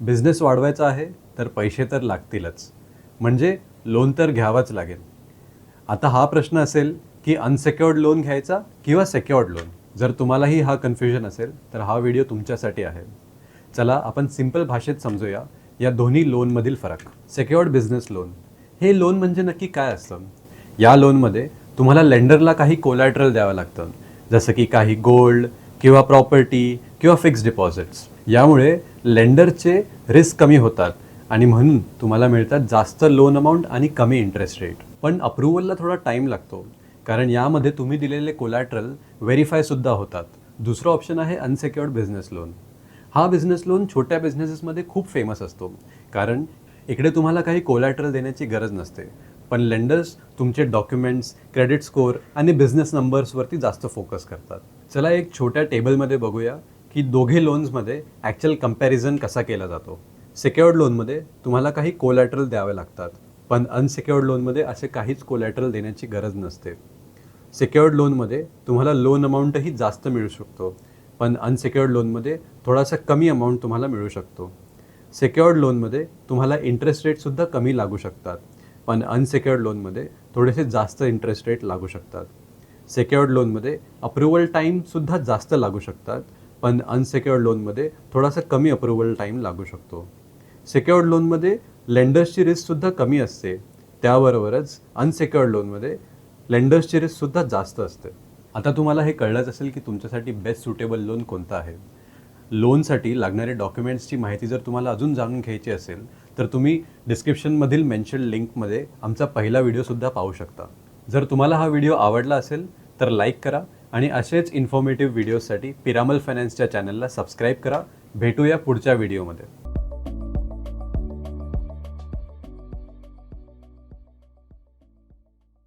Business वाढवायचा आहे तर पैसे तर लागतीलच. म्हणजे लोन तर घ्यावाच लागेल. आता हा प्रश्न असेल की अनसेक्युअर्ड लोन घ्यायचा किंवा सेक्युअर्ड लोन जर तुम्हालाही हा कन्फ्युजन असेल तर हा व्हिडिओ तुमच्यासाठी आहे. चला आपण सिंपल भाषेत समजूया. या दोन्ही लोनमधील फरक. सेक्युअर्ड बिझनेस लोन हे लोन म्हणजे नक्की काय असतं? या लोनमध्ये तुम्हाला लेंडरला काही कोलॅटरल द्यावं लागतं. जसं की काही गोल्ड किंवा प्रॉपर्टी किंवा फिक्स्ड डिपॉझिट्स यामुळे लेंडरचे रिस्क कमी होतात आणि म्हणून तुम्हाला मिळतात जास्त लोन अमाऊंट आणि कमी इंटरेस्ट रेट पण अप्रुव्हलला थोडा टाईम लागतो कारण यामध्ये तुम्ही दिलेले कोलॅटरल व्हेरीफायसुद्धा होतात. दुसरं ऑप्शन आहे अनसेक्युअर्ड बिझनेस लोन हा बिझनेस लोन छोट्या बिझनेसेसमध्ये खूप फेमस असतो कारण इकडे तुम्हाला काही कोलॅटरल देण्याची गरज नसते. पण लेंडर्स तुमचे डॉक्युमेंट्स क्रेडिट स्कोअर आणि बिझनेस नंबर्सवरती जास्त फोकस करतात. चला एक छोट्या टेबलमध्ये बघूया. की दोघे लोन्समध्ये ॲक्च्युअल कंपॅरिझन कसा केला जातो? सेक्युअर्ड लोनमध्ये तुम्हाला काही कोलॅटरल द्यावे लागतात पण अनसेक्युअर्ड लोनमध्ये असे काहीच कोलॅटरल देण्याची गरज नसते. सेक्युअर्ड लोनमध्ये तुम्हाला लोन अमाऊंटही जास्त मिळू शकतो पण अनसेक्युअर्ड लोनमध्ये थोडासा कमी अमाऊंट तुम्हाला मिळू शकतो. सेक्युअर्ड लोनमध्ये तुम्हाला इंटरेस्ट रेटसुद्धा कमी लागू शकतात पण अनसेक्युअर्ड लोनमध्ये थोडेसे जास्त इंटरेस्ट रेट लागू शकतात. सेक्युअर्ड लोनमध्ये अप्रुव्हल टाईमसुद्धा जास्त लागू शकतात पण अनसेक्युअर्ड लोनमध्ये थोडासा कमी अप्रुव्हल टाईम लागू शकतो. सेक्युअर्ड लोनमध्ये लेंडर्सची रिस्कसुद्धा कमी असते. त्याबरोबरच अनसेक्युअर्ड लोनमध्ये लेंडर्सची रिस्कसुद्धा जास्त असते. आता तुम्हाला हे कळलंच असेल की तुमच्यासाठी बेस्ट सुटेबल लोन कोणतं आहे. लोनसाठी लागणारे डॉक्युमेंट्सची माहिती जर तुम्हाला अजून जाणून घ्यायची असेल तर तुम्ही डिस्क्रिप्शनमधील मेन्शन लिंकमध्ये आमचा पहिला व्हिडिओसुद्धा पाहू शकता. जर तुम्हाला हा व्हिडिओ आवडला असेल तर लाईक करा. आणि असेच इन्फॉर्मेटिव्ह व्हिडिओसाठी पिरामल फायनान्सच्या चॅनलला सबस्क्राईब करा. भेटूया पुढच्या व्हिडिओमध्ये